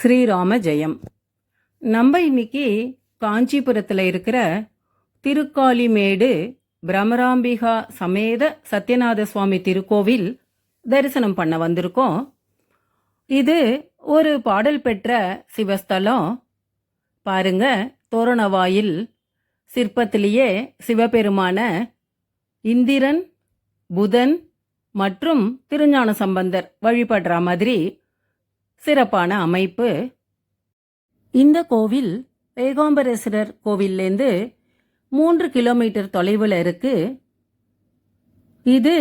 ஸ்ரீராம ஜெயம். நம்ம இன்னைக்கு காஞ்சிபுரத்தில் இருக்கிற திருக்காலிமேடு பிரமராம்பிகா சமேத சத்யநாத சுவாமி திருக்கோவில் தரிசனம் பண்ண வந்திருக்கோம். இது ஒரு பாடல் பெற்ற சிவஸ்தலம். பாருங்க தோரணவாயில் சிற்பத்திலேயே சிவபெருமான இந்திரன் புதன் மற்றும் திருஞான சம்பந்தர் வழிபடுற மாதிரி சிறப்பான அமைப்பு. இந்த கோவில் ஏகாம்பரேஸ்வரர் கோவில்லேருந்து மூன்று கிலோமீட்டர் தொலைவில் இருக்கு. இது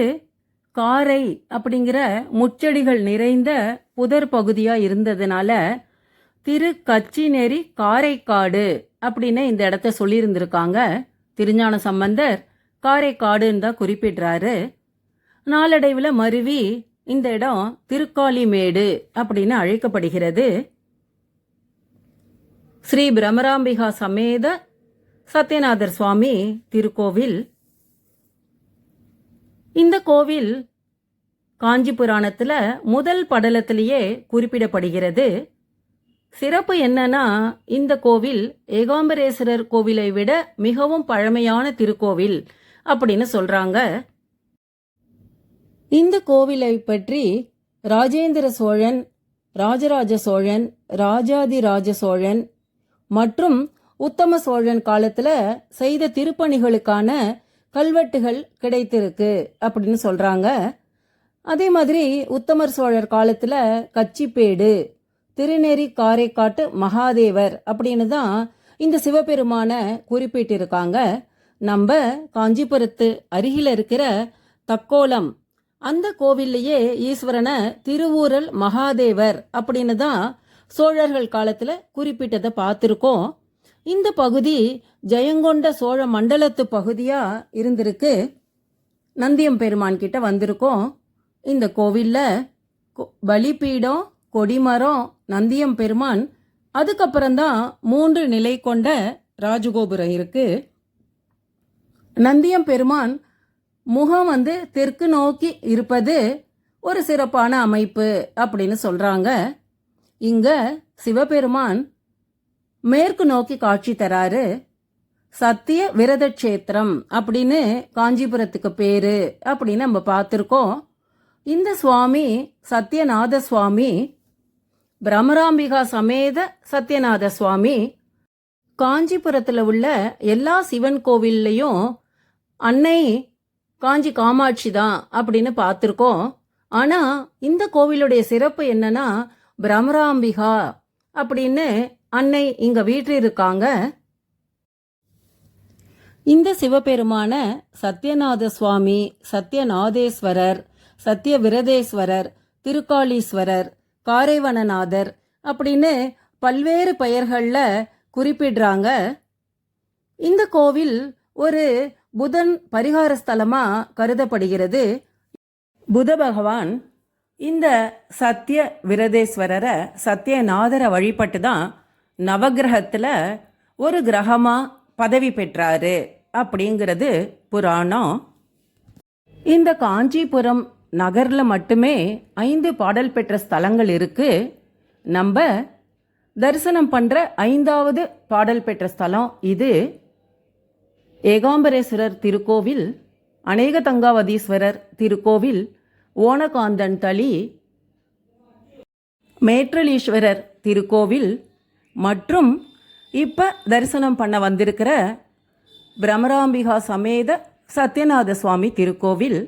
காரை அப்படிங்கிற முச்செடிகள் நிறைந்த புதர் பகுதியாக இருந்ததுனால திரு கச்சிநேரி காரைக்காடு அப்படின்னு இந்த இடத்த சொல்லியிருந்திருக்காங்க. திருஞான சம்பந்தர் காரைக்காடுன்னு தான் குறிப்பிடுறாரு. நாளடைவில் மருவி இந்த இடம் திருக்காலிமேடு அப்படின்னு அழைக்கப்படுகிறது. ஸ்ரீ பிரமராம்பிகா சமேத சத்யநாதர் சுவாமி திருக்கோவில். இந்த கோவில் காஞ்சி புராணத்தில் முதல் படலத்திலேயே குறிப்பிடப்படுகிறது. சிறப்பு என்னன்னா இந்த கோவில் ஏகாம்பரேஸ்வரர் கோவிலை விட மிகவும் பழமையான திருக்கோவில் அப்படின்னு சொல்றாங்க. இந்த கோவிலை பற்றி ராஜேந்திர சோழன் ராஜராஜ சோழன் ராஜாதிராஜ சோழன் மற்றும் உத்தம சோழன் காலத்துல செய்த திருப்பணிகளுக்கான கல்வெட்டுகள் கிடைத்திருக்கு அப்படின்னு சொல்றாங்க. அதே மாதிரி உத்தமர் சோழர் காலத்துல கச்சிப்பேடு திருநெறி காரைக்காட்டு மகாதேவர் அப்படின்னு தான் இந்த சிவபெருமான குறிப்பிட்டிருக்காங்க. நம்ம காஞ்சிபுரத்து அருகில் இருக்கிற தக்கோலம் அந்த கோவில்லையே ஈஸ்வரனை திருவூரல் மகாதேவர் அப்படின்னு தான் சோழர்கள் காலத்துல குறிப்பிட்டதை பார்த்துருக்கோம். இந்த பகுதி ஜெயங்கொண்ட சோழ மண்டலத்து பகுதியா இருந்திருக்கு. நந்தியம் பெருமான் கிட்ட வந்திருக்கோம். இந்த கோவில்ல கொ- பலிபீடம் கொடிமரம் நந்தியம் பெருமான் அதுக்கப்புறம்தான் மூன்று நிலை கொண்ட ராஜகோபுரம் இருக்கு. நந்தியம் பெருமான் முகம் வந்து தெற்கு நோக்கி இருப்பது ஒரு சிறப்பான அமைப்பு அப்படின்னு சொல்கிறாங்க இங்க சிவபெருமான் மேற்கு நோக்கி காட்சி தராரு. சத்திய விரத கஷேத்திரம் அப்படின்னு காஞ்சிபுரத்துக்கு பேரு அப்படின்னு நம்ம பார்த்துருக்கோம். இந்த சுவாமி சத்யநாத சுவாமி பிரமராம்பிகா சமேத சத்யநாத சுவாமி காஞ்சிபுரத்தில் உள்ள எல்லா சிவன் கோவில்லையும் அன்னை காஞ்சி காமாட்சி தான் அப்படின்னு பார்த்துருக்கோம். ஆனால் இந்த கோவிலுடைய சிறப்பு என்னன்னா பிரமராம்பிகா அப்படின்னு அன்னை இங்க வீட்டில் இருக்காங்க இந்த சிவபெருமான சத்யநாத சுவாமி சத்யநாதேஸ்வரர் சத்ய விரதேஸ்வரர் திருக்காளீஸ்வரர் காரைவனநாதர் அப்படின்னு பல்வேறு பெயர்களில் குறிப்பிடுறாங்க. இந்த கோவில் ஒரு புதன் பரிகார ஸ்தலமா கருதப்படுகிறது. புத பகவான் இந்த சத்ய விரதேஸ்வரரை சத்யநாதரை வழிபட்டு தான் நவகிரகத்தில் ஒரு கிரகமாக பதவி பெற்றாரு அப்படிங்கிறது புராணம். இந்த காஞ்சிபுரம் நகரில் மட்டுமே ஐந்து பாடல் பெற்ற ஸ்தலங்கள் இருக்கு. நம்ம தரிசனம் பண்ணுற ஐந்தாவது பாடல் பெற்ற ஸ்தலம் இது. ஏகாம்பரேஸ்வரர் திருக்கோவில் அநேக தங்காவதீஸ்வரர் திருக்கோவில் ஓனகாந்தன் தளி மேற்றலீஸ்வரர் திருக்கோவில் மற்றும் இப்போ தரிசனம் பண்ண வந்திருக்கிற பிரமராம்பிகா சமேத சத்யநாத சுவாமி திருக்கோவில்.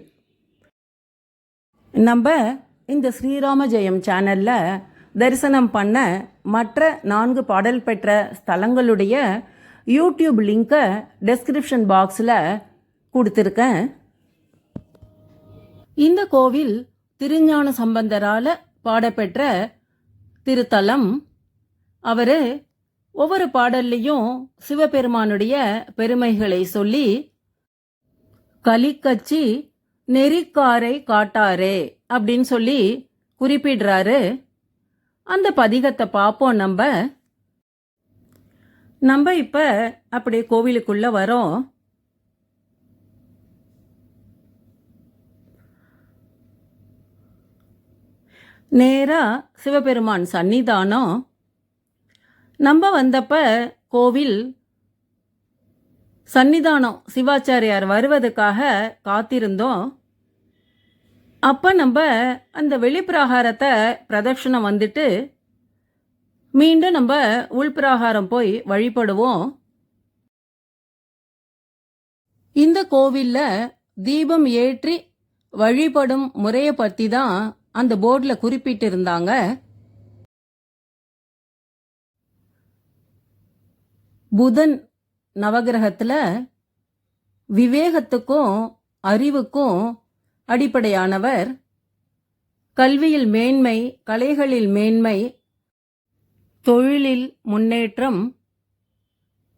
நம்ம இந்த ஸ்ரீராம ஜெயம் சேனலில் தரிசனம் பண்ண மற்ற நான்கு பாடல் பெற்ற ஸ்தலங்களுடைய யூடியூப் லிங்கை டெஸ்கிரிப்ஷன் பாக்ஸில் கொடுத்துருக்கேன். இந்த கோவில் திருஞான சம்பந்தரால் பாடப்பெற்ற திருத்தலம். அவர் ஒவ்வொரு பாடல்லையும் சிவபெருமானுடைய பெருமைகளை சொல்லி கலிக்கச்சி நெறிக்காரை காட்டாரே அப்படின்னு சொல்லி குறிப்பிடுறாரு. அந்த பதிகத்தை பார்ப்போம் நம்ம. நம்ம இப்ப அப்படியே கோவிலுக்குள்ள வரோம். நேரா சிவபெருமான் சன்னிதானம் நம்ம வந்தப்ப கோவில் சன்னிதானம் சிவாச்சாரியார் வருவதுக்காக காத்திருந்தோம். அப்போ நம்ம அந்த வெளிப்பிரகாரத்தை பிரதட்சணம் வந்துட்டு மீண்டும் நம்ம உள்பிராகாரம் போய் வழிபடுவோம். இந்த கோவில்ல தீபம் ஏற்றி வழிபடும் முறையை பத்தி தான் அந்த போர்டில் குறிப்பிட்டிருந்தாங்க. புதன் நவகிரகத்துல விவேகத்துக்கும் அறிவுக்கும் அடிப்படையானவர். கல்வியில் மேன்மை கலைகளில் மேன்மை தொழிலில் முன்னேற்றம்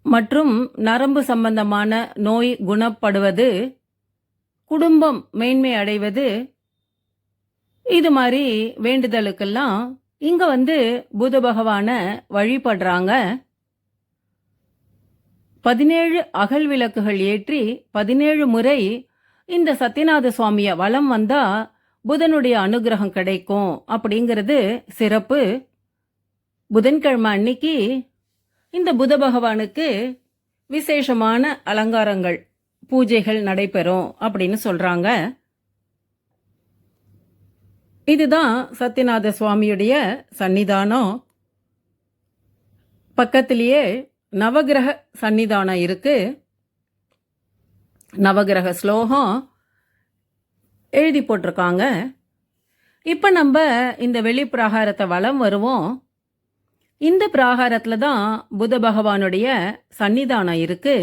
மற்றும் நரம்பு சம்பந்தமான நோய் குணப்படுவது குடும்பம் மேன்மை அடைவது இது மாதிரி வேண்டுதலுக்கெல்லாம் இங்க வந்து புத பகவான வழிபடுறாங்க. பதினேழு அகல் விளக்குகள் ஏற்றி பதினேழு முறை இந்த சத்யநாத சுவாமிய வலம் வந்தா புதனுடைய அனுகிரகம் கிடைக்கும் அப்படிங்கிறது சிறப்பு. புதன்கிழமை அன்னைக்கு இந்த புத பகவானுக்கு விசேஷமான அலங்காரங்கள் பூஜைகள் நடைபெறும் அப்படின்னு சொல்றாங்க. இதுதான் சத்யநாத சுவாமியுடைய சன்னிதானம். பக்கத்திலேயே நவகிரக சன்னிதானம் இருக்கு. நவகிரக ஸ்லோகம் எழுதி போட்டிருக்காங்க. இப்போ நம்ம இந்த வெளிப்பிரகாரத்தை வளம் வருவோம். இந்த பிராகாரத்தில் தான் புத பகவானுடைய சன்னிதானம் இருக்கு.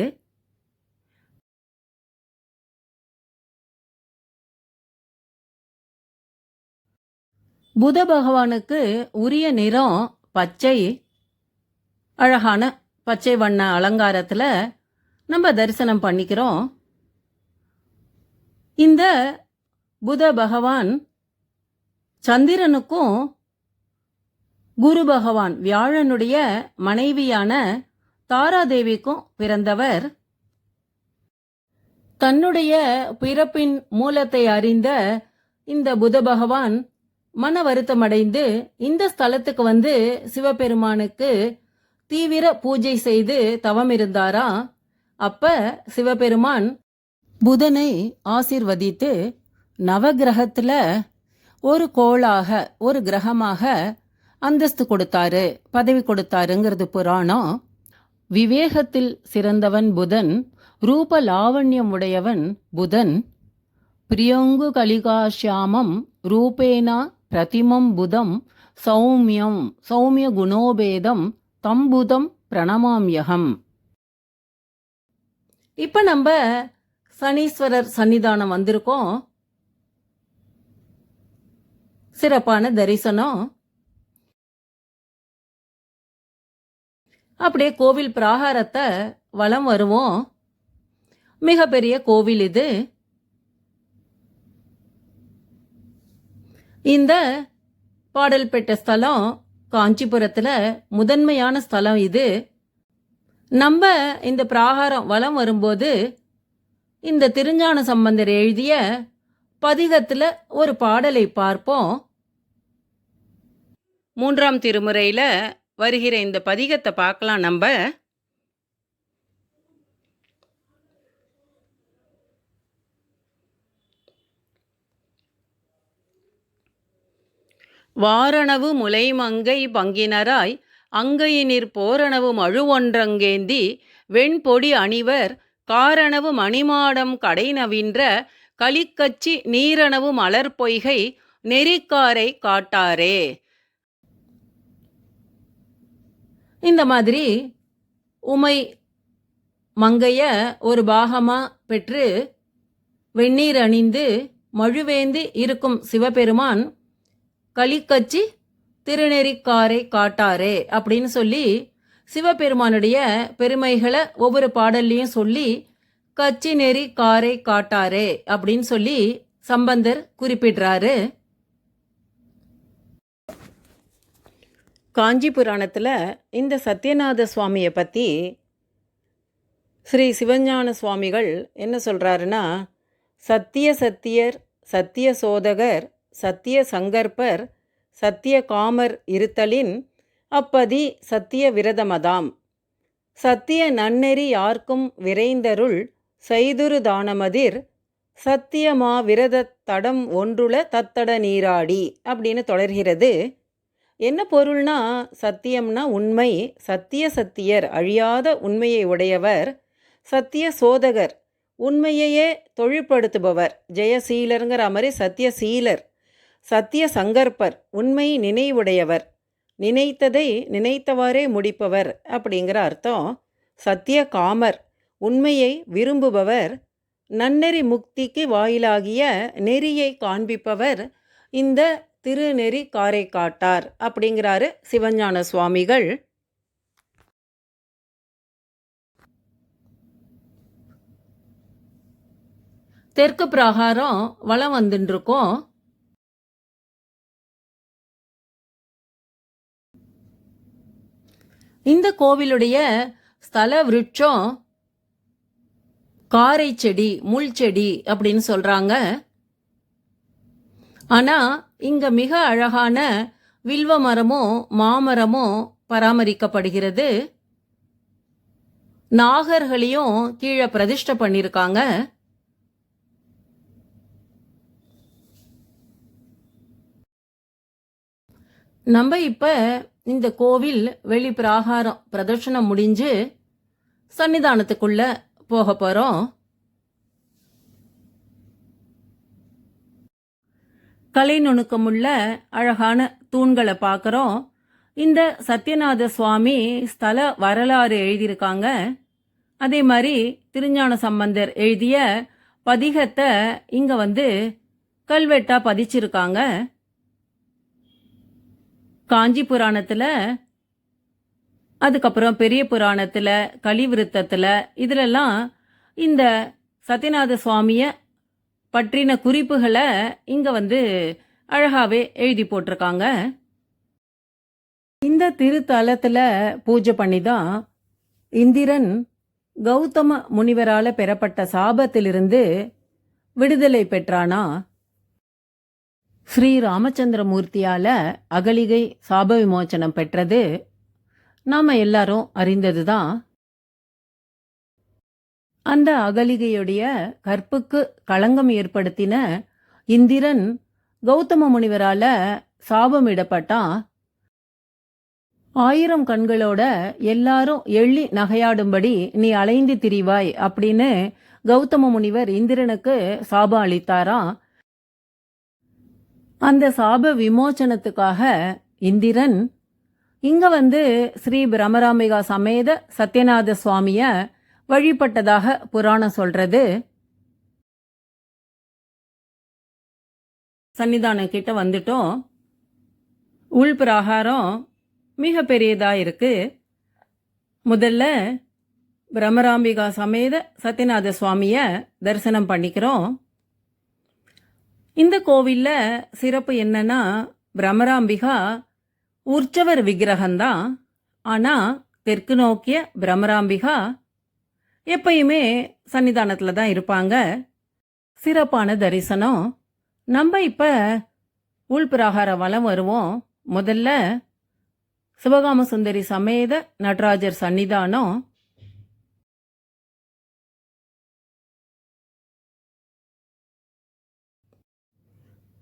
புத பகவானுக்கு உரிய நிறம் பச்சை. அழகான பச்சை வண்ண அலங்காரத்தில் நம்ம தரிசனம் பண்ணிக்கிறோம். இந்த புத பகவான் சந்திரனுக்கும் குரு பகவான் வியாழனுடைய மனைவியான தாராதேவிக்கும் பிறந்தவர். தன்னுடைய பிறப்பின் மூலத்தை அறிந்த இந்த புத பகவான் மன வருத்தமடைந்து இந்த ஸ்தலத்துக்கு வந்து சிவபெருமானுக்கு தீவிர பூஜை செய்து தவம் இருந்தாரா? அப்ப சிவபெருமான் புதனை ஆசிர்வதித்து நவகிரகத்துல ஒரு கோளாக ஒரு கிரகமாக அந்தஸ்து கொடுத்தாரு பதவி கொடுத்தாருங்கிறது புராணம். விவேகத்தில் சிறந்தவன் புதன் ரூப லாவண்யம் உடையவன் புதன். பிரியங்கு கலிகாஷியாமம் ரூபேனா பிரதிமம் புதம். சௌமியம் சௌமிய குணோபேதம் தம்புதம் பிரணமாம்யகம் இப்ப நம்ம சனீஸ்வரர் சன்னிதானம் வந்திருக்கோம். சிறப்பான தரிசனம். அப்படியே கோவில் பிராகாரத்தை வலம் வருவோம். மிகப்பெரிய கோவில் இது. இந்த பாடல் பெற்ற ஸ்தலம் காஞ்சிபுரத்தில் முதன்மையான ஸ்தலம் இது. நம்ம இந்த பிராகாரம் வலம் வரும்போது இந்த திருஞான சம்பந்தர் எழுதிய பதிகத்தில் ஒரு பாடலை பார்ப்போம். மூன்றாம் திருமுறையில் வருகிற இந்த பதிகத்தை பார்க்கலாம். நம்ம வாரணவு முலைமங்கை பங்கினராய் அங்கையினிற் போரணவு மழுவொன்றங்கேந்தி வெண்பொடி அணிவர் காரணவு மணிமாடம் கடைநவின்ற கலிக்கச்சி நீரணவு மலர்பொய்கை நெறிக்காரை காட்டாரே. இந்த மாதிரி உமை மங்கைய ஒரு பாகமா பெற்று வெந்நீர் அணிந்து மழுவேந்தி இருக்கும் சிவபெருமான் கலிக்கச்சி திருநெறிக்காரை காட்டாரே அப்படின்னு சொல்லி சிவபெருமானுடைய பெருமைகளை ஒவ்வொரு பாடல்லையும் சொல்லி கச்சி நெறி காரை காட்டாரே அப்படின்னு சொல்லி சம்பந்தர் குறிப்பிடுறாரு. காஞ்சி புராணத்தில் இந்த சத்யநாத சுவாமியை பற்றி ஸ்ரீ சிவஞான சுவாமிகள் என்ன சொல்கிறாருன்னா சத்திய சத்தியர் சத்திய சோதகர் சத்திய சங்கற்பர் சத்திய காமர் இருத்தலின் அப்பதி சத்திய விரதமதாம். சத்திய நன்னெறி யார்க்கும் விரைந்தருள் செய்துரு தானமதிர் சத்தியமா விரத தடம் ஒன்றுள தத்தட நீராடி அப்படின்னு தொடர்கிறது. என்ன பொருள்னா சத்தியம்னா உண்மை சத்திய சத்தியர் அழியாத உண்மையை உடையவர் சத்திய சோதகர் உண்மையையே தொழிற்படுத்துபவர் ஜெயசீலருங்கிற மாதிரி சத்தியசீலர் சத்திய சங்கற்பர் உண்மை நினைவுடையவர் நினைத்ததை நினைத்தவாறே முடிப்பவர் அப்படிங்கிற அர்த்தம். சத்திய காமர் உண்மையை விரும்புபவர் நன்னெறி முக்திக்கு வாயிலாகிய நெறியை காண்பிப்பவர் இந்த திருநெறி காரை காட்டார் அப்படிங்கிறாரு சிவஞான சுவாமிகள். தெற்கு பிரகாரம் வளம் வந்துட்டுருக்கோம் இந்த கோவிலுடைய ஸ்தல விருட்சம் காரை செடி முள் செடி அப்படின்னு சொல்றாங்க. ஆனா இங்க மிக அழகான வில்வ மரமும் மாமரமும் பராமரிக்கப்படுகிறது. நாகர்களையும் கீழே பிரதிஷ்டை பண்ணியிருக்காங்க நம்ம இப்ப இந்த கோவில் வெளி பிராகாரம் பிரதர்ஷனம் முடிஞ்சு சன்னிதானத்துக்குள்ள போக போறோம். கலை நுணுக்கமுள்ள அழகான தூண்களை பார்க்குறோம். இந்த சத்யநாத சுவாமி ஸ்தல வரலாறு எழுதியிருக்காங்க. அதே மாதிரி திருஞான சம்பந்தர் எழுதிய பதிகத்தை இங்கே வந்து கல்வெட்டாக பதிச்சிருக்காங்க. காஞ்சி புராணத்தில் அதுக்கப்புறம் பெரிய புராணத்தில் கலிவிருத்தத்தில் இதிலெல்லாம் இந்த சத்யநாத சுவாமியை பற்றின குறிப்புகளை இங்க வந்து அழகாவே எழுதி போட்டிருக்காங்க. இந்த திருத்தலத்துல பூஜை பண்ணி தான் இந்திரன் கௌதம முனிவரால பெறப்பட்ட சாபத்திலிருந்து விடுதலை பெற்றானா? ஸ்ரீ ராமச்சந்திரமூர்த்தியால அகலிகை சாப விமோச்சனம் பெற்றது. நாம எல்லாரும் அறிந்ததுதான் அந்த அகலிகையுடைய கற்புக்கு களங்கம் ஏற்படுத்தின இந்திரன் கௌதம முனிவரால சாபமிடப்பட்டான் ஆயிரம் கண்களோட எல்லாரும் எள்ளி நகையாடும்படி நீ அலைந்து திரிவாய் அப்படின்னு கௌதம முனிவர் இந்திரனுக்கு சாபம் அளித்தாராம் அந்த சாப விமோச்சனத்துக்காக இந்திரன் இங்க வந்து ஸ்ரீ பிரமராம்பிகா சமேத சத்யநாத சுவாமிய வழிபட்டதாக புராணம் சொல்றது. சன்னிதானம் கிட்ட வந்துட்டோம். உள் பிரகாரம் மிக பெரியதா இருக்கு. முதல்ல பிரம்மராம்பிகா சமேத சத்யநாத சுவாமிய தரிசனம் பண்ணிக்கிறோம். இந்த கோவில்ல சிறப்பு என்னன்னா பிரம்மராம்பிகா உற்சவர் விக்கிரகம்தான். ஆனா தெற்கு நோக்கிய பிரம்மராம்பிகா எப்பயுமே சன்னிதானத்தில் தான் இருப்பாங்க. சிறப்பான தரிசனம். நம்ம இப்ப உள்பிரகார வலம் வருவோம். முதல்ல சிவகாம சுந்தரி சமேத நடராஜர் சன்னிதானம்.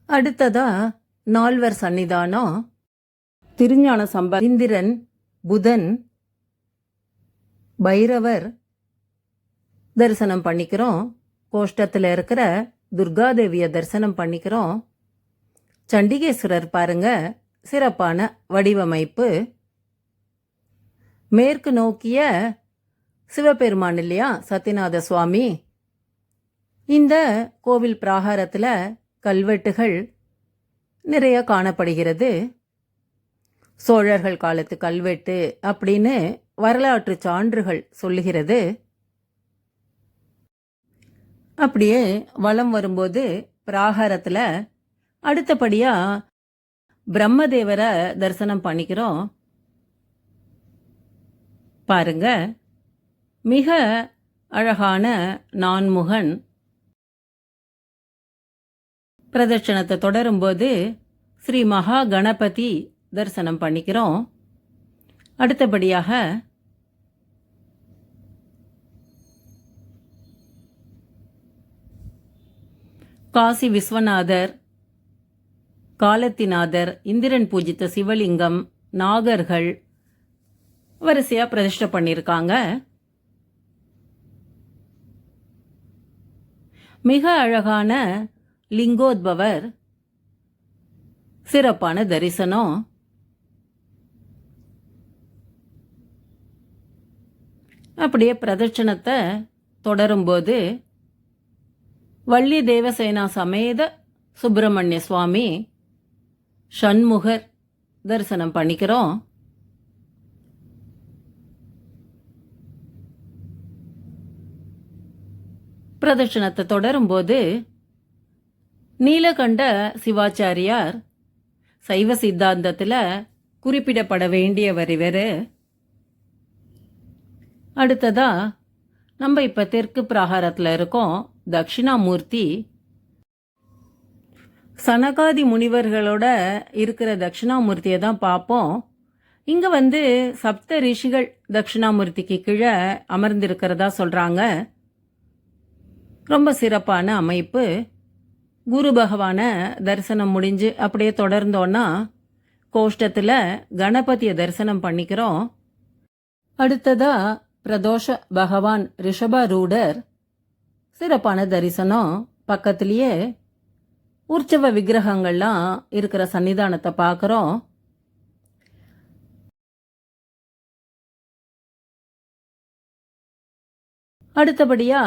அடுத்ததா நால்வர் சன்னிதானம். திருஞான சம்ப இந்திரன் புதன் பைரவர் தரிசனம் பண்ணிக்கிறோம். கோஷ்டத்தில் இருக்கிற துர்காதேவியை தரிசனம் பண்ணிக்கிறோம். சண்டிகேஸ்வரர் பாருங்க சிறப்பான வடிவமைப்பு. மேற்கு நோக்கிய சிவபெருமான் இல்லையா சத்யநாத சுவாமி? இந்த கோவில் பிராகாரத்தில் கல்வெட்டுகள் நிறைய காணப்படுகிறது. சோழர்கள் காலத்து கல்வெட்டு அப்படின்னு வரலாற்று சான்றுகள் சொல்லுகிறது. அப்படியே வலம் வரும்போது பிராகாரத்தில் அடுத்தபடியாக பிரம்மதேவரை தரிசனம் பண்ணிக்கிறோம். பாருங்க. மிக அழகான நான்முகன். பிரதட்சணத்தை தொடரும்போது ஸ்ரீ மகா கணபதி தரிசனம் பண்ணிக்கிறோம். அடுத்தபடியாக காசி விஸ்வநாதர் காலத்திநாதர் இந்திரன் பூஜித்த சிவலிங்கம் நாகர்கள் வரிசையா பிரதிஷ்டை பண்ணியிருக்காங்க மிக அழகான லிங்கோத்பவர் சிறப்பான தரிசனம். அப்படியே பிரதட்சணத்தை தொடரும்போது வள்ளி தேவசேனா சமேத சுப்பிரமணிய சுவாமி ஷண்முகர் தரிசனம் பண்ணிக்கிறோம். பிரதட்சணத்தை தொடரும்போது நீலகண்ட சிவாச்சாரியார் சைவ சித்தாந்தத்தில் குறிப்பிடப்பட வேண்டியவர் இவர். அடுத்ததா நம்ம இப்போ தெற்கு பிராகாரத்தில் இருக்கோம். தட்சிணாமூர்த்தி சனகாதி முனிவர்களோட இருக்கிற தட்சிணாமூர்த்தியை தான் பார்ப்போம். இங்கே வந்து சப்த ரிஷிகள் தட்சிணாமூர்த்திக்கு கீழே அமர்ந்திருக்கிறதா சொல்கிறாங்க ரொம்ப சிறப்பான அமைப்பு. குரு பகவானை தரிசனம் முடிஞ்சு அப்படியே தொடர்ந்தோன்னா கோஷ்டத்தில் கணபதியை தரிசனம் பண்ணிக்கிறோம். அடுத்ததா பிரதோஷ பகவான் ரிஷபரூடர். சிறப்பான தரிசனம் பக்கத்திலேயே உற்சவ விக்கிரகங்கள்லாம் இருக்கிற சன்னிதானத்தை பார்க்குறோம். அடுத்தபடியா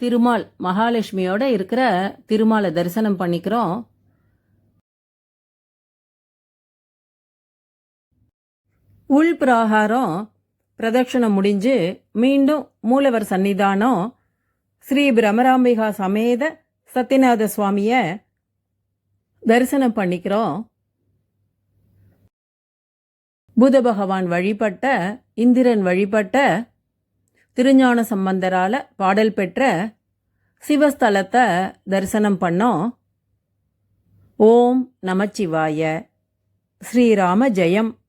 திருமால் மகாலட்சுமியோட இருக்கிற திருமாலை தரிசனம் பண்ணிக்கிறோம். உள் பிராகாரம் பிரதட்சணம் முடிஞ்சு மீண்டும் மூலவர் சன்னிதானம் ஸ்ரீ பிரமராம்பிகா சமேத சத்யநாத சுவாமியை தரிசனம் பண்ணிக்கிறோம். புத பகவான் வழிபட்ட இந்திரன் வழிபட்ட திருஞான சம்பந்தரால பாடல் பெற்ற சிவஸ்தலத்தை தரிசனம் பண்ணோம். ஓம் நமச்சிவாய. ஸ்ரீராம ஜெயம்.